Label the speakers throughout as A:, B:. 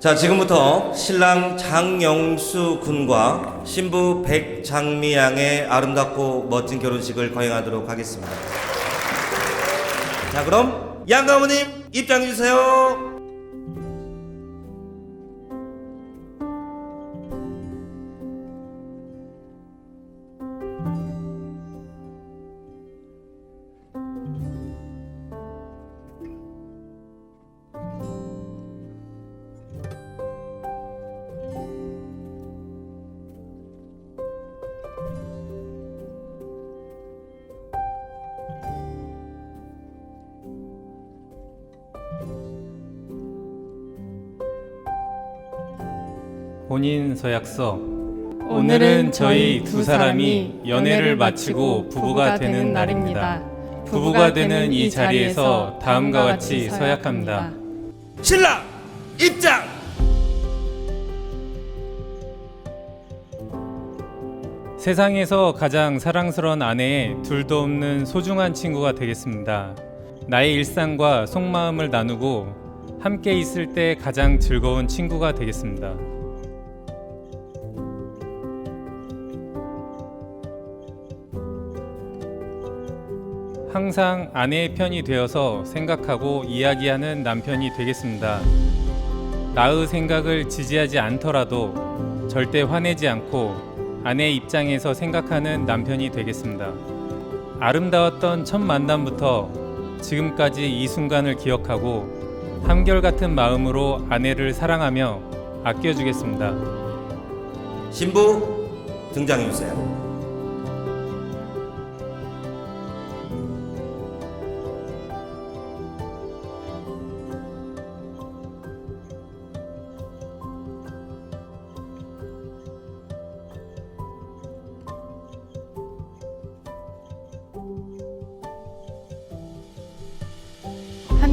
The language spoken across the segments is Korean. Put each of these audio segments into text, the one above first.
A: 자, 지금부터 신랑 장영수 군과 신부 백장미 양의 아름답고 멋진 결혼식을 거행하도록 하겠습니다. 자, 그럼 양 가모님 입장해 주세요.
B: 본인 서약서 오늘은 저희 두 사람이 연애를 마치고 부부가 되는 날입니다. 부부가 되는 이 자리에서 다음과 같이 서약합니다.
A: 신랑 입장.
B: 세상에서 가장 사랑스러운 아내에 둘도 없는 소중한 친구가 되겠습니다. 나의 일상과 속마음을 나누고 함께 있을 때 가장 즐거운 친구가 되겠습니다. 항상 아내의 편이 되어서 생각하고 이야기하는 남편이 되겠습니다. 나의 생각을 지지하지 않더라도 절대 화내지 않고 아내의 입장에서 생각하는 남편이 되겠습니다. 아름다웠던 첫 만남부터 지금까지 이 순간을 기억하고 한결같은 마음으로 아내를 사랑하며 아껴주겠습니다.
A: 신부 등장해 주세요.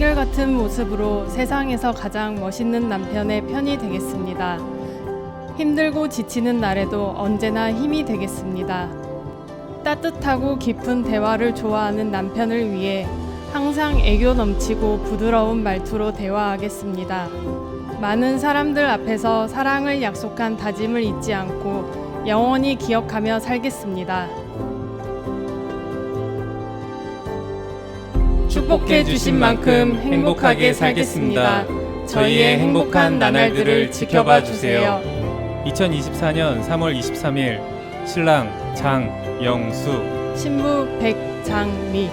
C: 한결같은 모습으로 세상에서 가장 멋있는 남편의 편이 되겠습니다. 힘들고 지치는 날에도 언제나 힘이 되겠습니다. 따뜻하고 깊은 대화를 좋아하는 남편을 위해 항상 애교 넘치고 부드러운 말투로 대화하겠습니다. 많은 사람들 앞에서 사랑을 약속한 다짐을 잊지 않고 영원히 기억하며 살겠습니다. 축복해 주신 만큼 행복하게 살겠습니다. 저희의 행복한 나날들을 지켜봐 주세요.
B: 2024년 3월 23일 신랑 장영수
C: 신부 백장미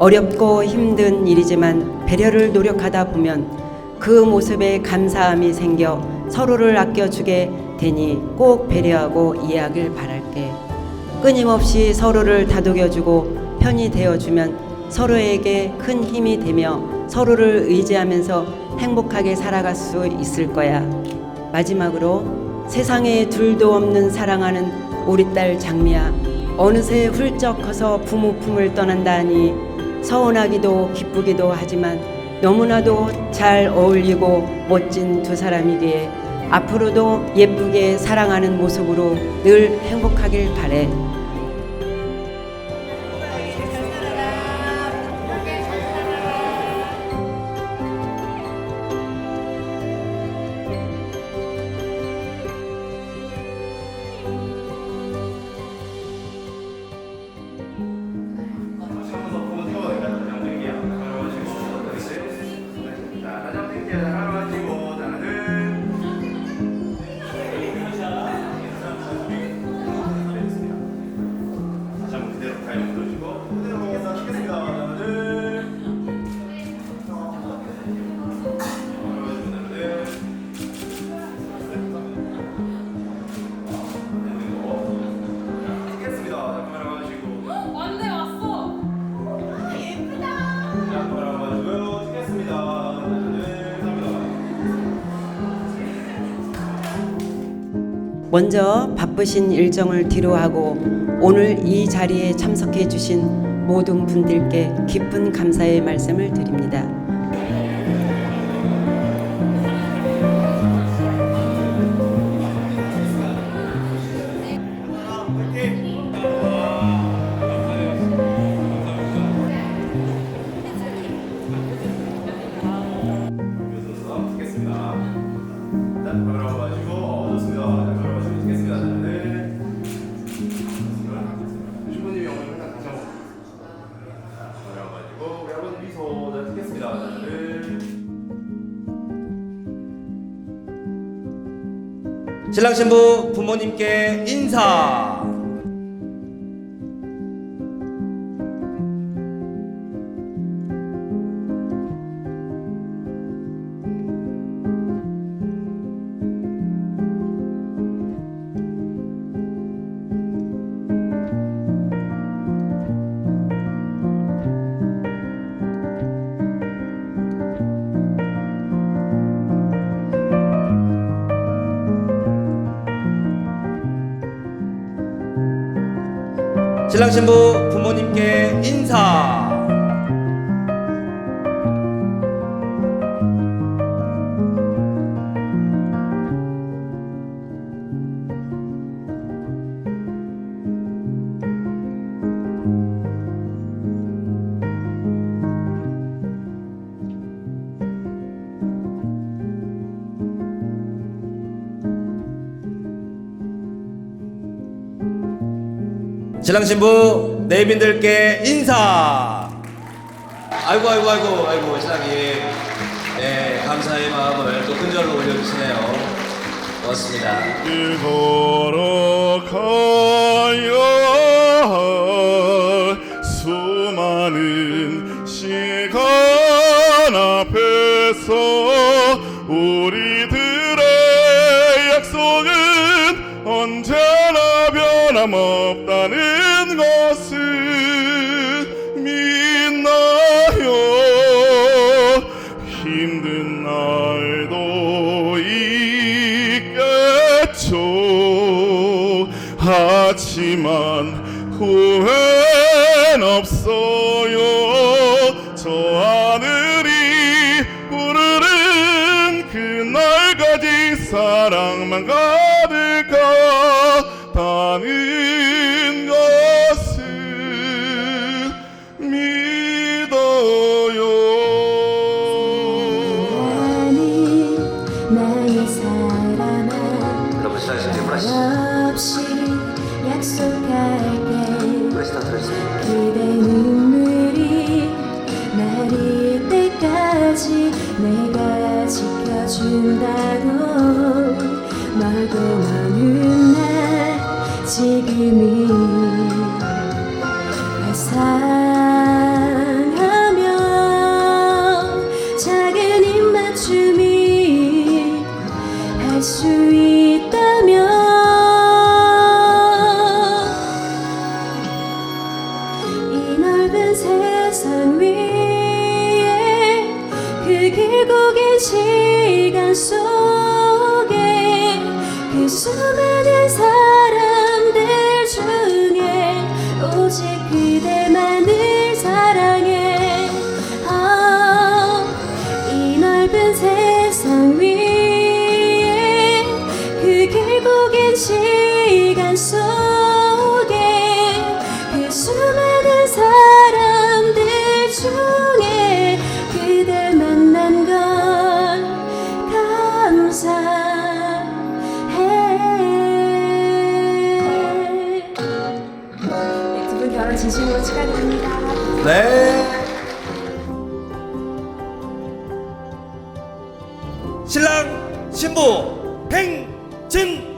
D: 어렵고 힘든 일이지만 배려를 노력하다 보면 그 모습에 감사함이 생겨 서로를 아껴주게 되니 꼭 배려하고 이해하길 바랄게. 끊임없이 서로를 다독여주고 편이 되어주면 서로에게 큰 힘이 되며 서로를 의지하면서 행복하게 살아갈 수 있을 거야. 마지막으로 세상에 둘도 없는 사랑하는 우리 딸 장미야. 어느새 훌쩍 커서 부모 품을 떠난다 하니 서운하기도 기쁘기도 하지만 너무나도 잘 어울리고 멋진 두 사람이기에 앞으로도 예쁘게 사랑하는 모습으로 늘 행복하길 바래. 먼저 바쁘신 일정을 뒤로하고 오늘 이 자리에 참석해 주신 모든 분들께 깊은 감사의 말씀을 드립니다.
A: 신랑 신부 부모님께 인사. 신랑 신부 부모님께 인사. 신랑 신부 내빈들께 인사. 아이고 아이고 아이고 아이고 신랑님. 네 감사의 마음을 또 큰절로 올려주시네요. 고맙습니다.
E: 일곱. 사랑만 가.
F: 수많은 사람들 중에 그대 만난 건 감사해. 두분 결혼 진심으로 축하드립니다.
A: 네. 신랑 신부 행진.